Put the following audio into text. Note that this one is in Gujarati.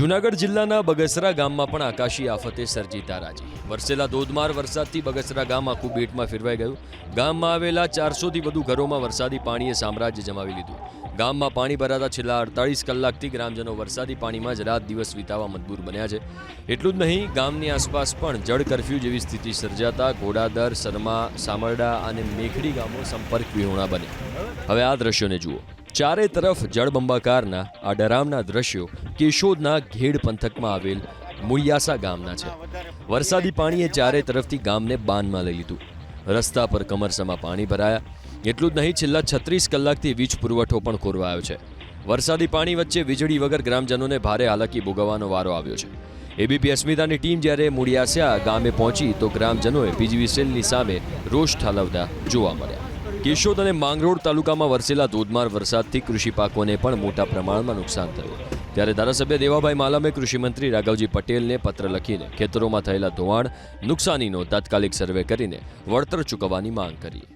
જૂનાગઢ જિલ્લાના બગસરા ગામમાં પણ આકાશી આફતે સર્જી તારાજી. વરસેલા ધોધમાર વરસાદથી બગસરા ગામ આખું બેટમાં ફેરવાઈ ગયું. ગામમાં આવેલા ચારસોથી વધુ ઘરોમાં વરસાદી પાણીએ સામ્રાજ્ય જમાવી લીધું. ગામમાં પાણી ભરાતા છેલ્લા અડતાળીસ કલાકથી ગ્રામજનો વરસાદી પાણીમાં જ રાત દિવસ વિતાવા મજબૂર બન્યા છે. એટલું જ નહીં, ગામની આસપાસ પણ જળ કરફ્યુ જેવી સ્થિતિ સર્જાતા ઘોડાદર, સરમા, સામરડા અને મેઘડી ગામો સંપર્ક વિહોણા બને હવે આ દ્રશ્યોને જુઓ. ચારે તરફ જળબંબાકારના આ ડરામના દ્રશ્યો કેશોદના ઘેડ પંથકમાં આવેલ મુળિયાસા ગામના છે. વરસાદી પાણીએ ચારે તરફથી ગામને બાનમાં લઈ લીધું. રસ્તા પર કમરસમાં પાણી ભરાયા. એટલું જ નહીં, છેલ્લા છત્રીસ કલાકથી વીજ પુરવઠો પણ ખોરવાયો છે. વરસાદી પાણી વચ્ચે વીજળી વગર ગ્રામજનોને ભારે હાલાકી ભોગવવાનો વારો આવ્યો છે. એબીપી અસ્મિતાની ટીમ જ્યારે મુળિયાસા ગામે પહોંચી તો ગ્રામજનોએ પીજીવીસીએલની સામે રોષ ઠાલવતા જોવા મળ્યા. કેશોદ અને માંગરોળ તાલુકામાં વરસેલા ધોધમાર વરસાદથી કૃષિ પાકોને પણ મોટા પ્રમાણમાં નુકસાન થયું. ત્યારે ધારાસભ્ય દેવાભાઈ માલમે કૃષિમંત્રી રાઘવજી પટેલને પત્ર લખીને ખેતરોમાં થયેલા ધોવાણ, નુકસાનીનો તાત્કાલિક સર્વે કરીને વળતર ચૂકવવાની માંગ કરી.